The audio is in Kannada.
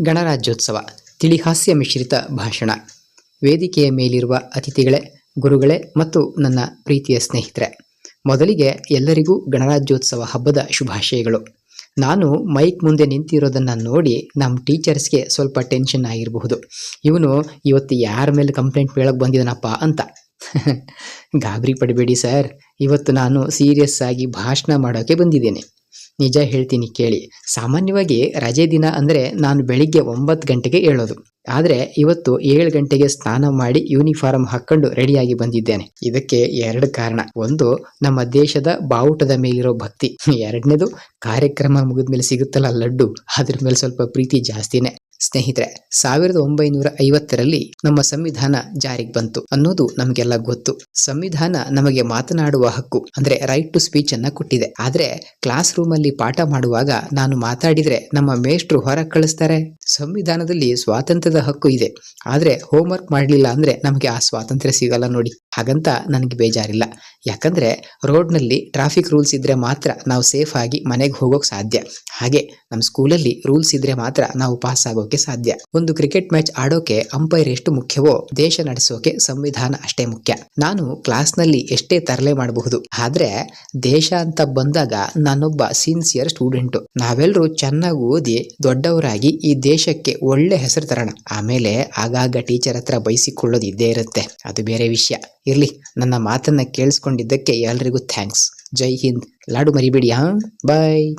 ಗಣರಾಜ್ಯೋತ್ಸವ, ತಿಳಿಹಾಸ್ಯ ಮಿಶ್ರಿತ ಭಾಷಣ. ವೇದಿಕೆಯ ಮೇಲಿರುವ ಅತಿಥಿಗಳೇ, ಗುರುಗಳೇ ಮತ್ತು ನನ್ನ ಪ್ರೀತಿಯ ಸ್ನೇಹಿತರೆ, ಮೊದಲಿಗೆ ಎಲ್ಲರಿಗೂ ಗಣರಾಜ್ಯೋತ್ಸವ ಹಬ್ಬದ ಶುಭಾಶಯಗಳು. ನಾನು ಮೈಕ್ ಮುಂದೆ ನಿಂತಿರೋದನ್ನು ನೋಡಿ ನಮ್ಮ ಟೀಚರ್ಸ್ಗೆ ಸ್ವಲ್ಪ ಟೆನ್ಷನ್ ಆಗಿರಬಹುದು. ಇವನು ಇವತ್ತು ಯಾರ ಮೇಲೆ ಕಂಪ್ಲೇಂಟ್ ಹೇಳಕ್ಕೆ ಬಂದಿದ್ದಾನಪ್ಪ ಅಂತ. ಗಾಬರಿ ಪಡಬೇಡಿ ಸರ್. ಇವತ್ತು ನಾನು ಸೀರಿಯಸ್ ಆಗಿ ಭಾಷಣ ಮಾಡೋಕ್ಕೆ ಬಂದಿದ್ದೇನೆ. ನಿಜ ಹೇಳ್ತೀನಿ ಕೇಳಿ. ಸಾಮಾನ್ಯವಾಗಿ ರಜೆ ದಿನ ಅಂದರೆ ನಾನು ಬೆಳಿಗ್ಗೆ ಒಂಬತ್ತು ಗಂಟೆಗೆ ಏಳೋದು. ಆದರೆ ಇವತ್ತು ಏಳು ಗಂಟೆಗೆ ಸ್ನಾನ ಮಾಡಿ ಯೂನಿಫಾರ್ಮ್ ಹಾಕೊಂಡು ರೆಡಿಯಾಗಿ ಬಂದಿದ್ದೇನೆ. ಇದಕ್ಕೆ ಎರಡು ಕಾರಣ. ಒಂದು, ನಮ್ಮ ದೇಶದ ಬಾವುಟದ ಮೇಲಿರೋ ಭಕ್ತಿ. ಎರಡನೇದು, ಕಾರ್ಯಕ್ರಮ ಮುಗಿದ ಮೇಲೆ ಸಿಗುತ್ತಲ್ಲ ಲಡ್ಡು. ಅದ್ರ ಮೇಲೆ ಸ್ವಲ್ಪ ಪ್ರೀತಿ ಜಾಸ್ತಿನೇ. ಸ್ನೇಹಿತರೆ, ಸಾವಿರದ ಒಂಬೈನೂರ ಐವತ್ತರಲ್ಲಿ ನಮ್ಮ ಸಂವಿಧಾನ ಜಾರಿಗೆ ಬಂತು ಅನ್ನೋದು ನಮಗೆಲ್ಲ ಗೊತ್ತು. ಸಂವಿಧಾನ ನಮಗೆ ಮಾತನಾಡುವ ಹಕ್ಕು, ಅಂದ್ರೆ ರೈಟ್ ಟು ಸ್ಪೀಚ್ ಅನ್ನ ಕೊಟ್ಟಿದೆ. ಆದ್ರೆ ಕ್ಲಾಸ್ ರೂಮ್ ಅಲ್ಲಿ ಪಾಠ ಮಾಡುವಾಗ ನಾನು ಮಾತಾಡಿದ್ರೆ ನಮ್ಮ ಮೇಷ್ಟ್ರು ಹೊರ ಕಳಿಸ್ತಾರೆ. ಸಂವಿಧಾನದಲ್ಲಿ ಸ್ವಾತಂತ್ರ್ಯದ ಹಕ್ಕು ಇದೆ. ಆದ್ರೆ ಹೋಮ್ವರ್ಕ್ ಮಾಡಲಿಲ್ಲ ಅಂದ್ರೆ ನಮಗೆ ಆ ಸ್ವಾತಂತ್ರ್ಯ ಸಿಗಲ್ಲ ನೋಡಿ. ಹಾಗಂತ ನನಗೆ ಬೇಜಾರಿಲ್ಲ. ಯಾಕಂದ್ರೆ ರೋಡ್ನಲ್ಲಿ ಟ್ರಾಫಿಕ್ ರೂಲ್ಸ್ ಇದ್ರೆ ಮಾತ್ರ ನಾವು ಸೇಫ್ ಆಗಿ ಮನೆಗೆ ಹೋಗೋಕೆ ಸಾಧ್ಯ. ಹಾಗೆ ನಮ್ಮ ಸ್ಕೂಲಲ್ಲಿ ರೂಲ್ಸ್ ಇದ್ರೆ ಮಾತ್ರ ನಾವು ಪಾಸ್ ಆಗೋಕೆ ಸಾಧ್ಯ. ಒಂದು ಕ್ರಿಕೆಟ್ ಮ್ಯಾಚ್ ಆಡೋಕೆ ಅಂಪೈರ್ ಎಷ್ಟು ಮುಖ್ಯವೋ, ದೇಶ ನಡೆಸೋಕೆ ಸಂವಿಧಾನ ಅಷ್ಟೇ ಮುಖ್ಯ. ನಾನು ಕ್ಲಾಸ್ನಲ್ಲಿ ಎಷ್ಟೇ ತರಲೆ ಮಾಡಬಹುದು, ಆದ್ರೆ ದೇಶ ಅಂತ ಬಂದಾಗ ನಾನೊಬ್ಬ ಸಿನ್ಸಿಯರ್ ಸ್ಟೂಡೆಂಟ್ ನಾವೆಲ್ಲರೂ ಚೆನ್ನಾಗಿ ಓದಿ ದೊಡ್ಡವರಾಗಿ ಈ ದೇಶಕ್ಕೆ ಒಳ್ಳೆ ಹೆಸರು ತರೋಣ. ಆಮೇಲೆ ಆಗಾಗ ಟೀಚರ್ ಹತ್ರ ಬಯಸಿಕೊಳ್ಳೋದು ಇದ್ದೇ ಇರುತ್ತೆ. ಅದು ಬೇರೆ ವಿಷಯ. ಇರ್ಲಿ, ನನ್ನ ಮಾತನ್ನ ಕೇಳಿಸ್ಕೊಂಡಿದ್ದಕ್ಕೆ ಎಲ್ರಿಗೂ ಥ್ಯಾಂಕ್ಸ್ ಜೈ ಹಿಂದ್. ಲಾಡು ಮರಿಬೇಡಿ, ಹಾ? ಬಾಯ್